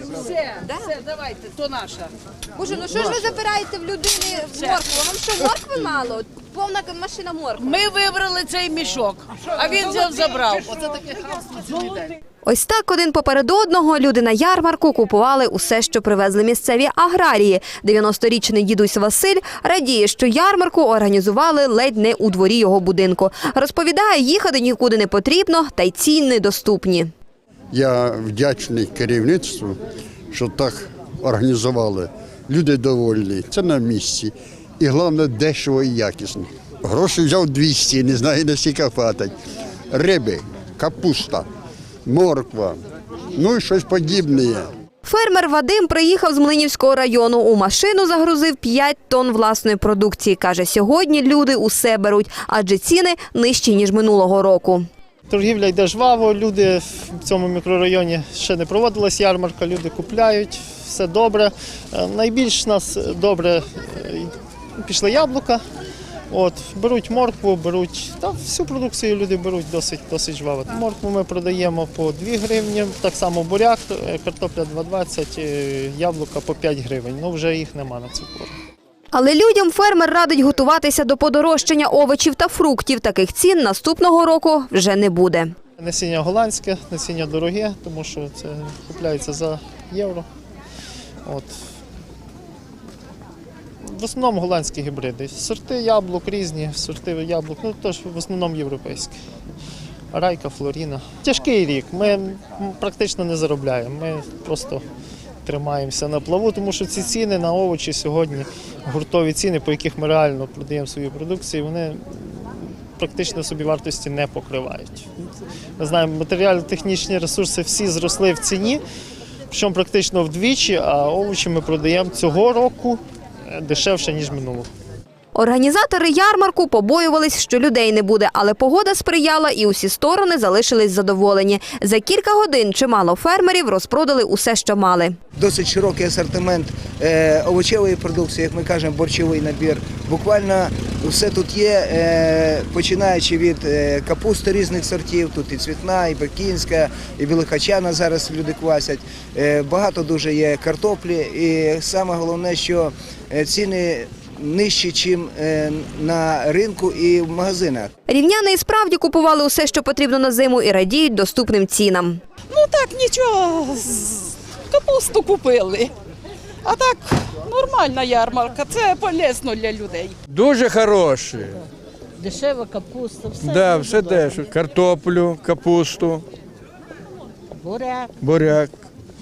Все, все, давайте, то наша. Боже, ну що ж ви забираєте в людини моркву? Вам що моркви мало? Повна машина моркви. Ми вибрали цей мішок, а він взяв забрав. Ось так один поперед одного люди на ярмарку купували усе, що привезли місцеві аграрії. 90-річний дідусь Василь радіє, що ярмарку організували ледь не у дворі його будинку. Розповідає, їхати нікуди не потрібно, та й ціни доступні. Я вдячний керівництву, що так організували. Люди довольні, це на місці. І головне, дешево і якісно. Гроші взяв 200, не знаю, наскільки хватить. Риби, капуста, морква, ну і щось подібне. Фермер Вадим приїхав з Млинівського району. У машину загрузив 5 тонн власної продукції. Каже, сьогодні люди усе беруть, адже ціни нижчі, ніж минулого року. Торгівля йде жваво, люди в цьому мікрорайоні ще не проводилась ярмарка, люди купляють, все добре. Е, Найбільш нас добре е, пішли яблука. От, беруть моркву, беруть та всю продукцію люди беруть досить, досить жваво. Моркву ми продаємо по 2 гривні, так само буряк, е, картопля 2,20, е, яблука по 5 гривень. Ну вже їх нема на цю пору. Але людям фермер радить готуватися до подорожчання овочів та фруктів. Таких цін наступного року вже не буде. Насіння голландське, насіння дороге, тому що це купляється за євро. От. В основному голландські гібриди. Сорти яблук різні, сорти яблук, ну теж в основному європейські. Райка, Флоріна. Тяжкий рік. Ми практично не заробляємо. Ми просто тримаємося на плаву, тому що ці ціни на овочі сьогодні, гуртові ціни, по яких ми реально продаємо свою продукцію, вони практично собі вартості не покривають. Ми знаємо, матеріально-технічні ресурси всі зросли в ціні, причому практично вдвічі, а овочі ми продаємо цього року е, дешевше, ніж минулого. Організатори ярмарку побоювались, що людей не буде, але погода сприяла і усі сторони залишились задоволені. За кілька годин чимало фермерів розпродали усе, що мали. досить широкий асортимент е, овочевої продукції, як ми кажемо, борчовий набір. Буквально все тут є, е, починаючи від е, капусти різних сортів, тут і цвітна, і бакінська, і білихачана зараз люди квасять. Багато дуже є картоплі, і саме головне, що ціни нижчі, ніж на ринку і в магазинах. Рівняни і справді купували усе, що потрібно на зиму, і радіють доступним цінам. Ну так, нічого, капусту купили. А так, нормальна ярмарка, це полезно для людей. Дуже хороші. Дешева капуста, все. Да, все дешево. Картоплю, капусту, Буряк. буряк.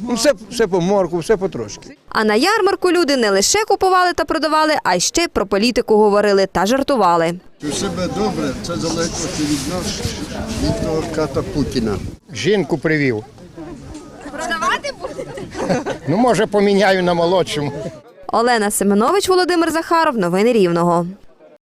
Ну, все, все по морку, все потрошки. А на ярмарку люди не лише купували та продавали, а й ще про політику говорили та жартували. У себе добре, це залежить від нас, від того ката Путіна. Жінку привів. Продавати будете? Ну, може, поміняю на молодшому. Олена Семенович, Володимир Захаров. Новини Рівного.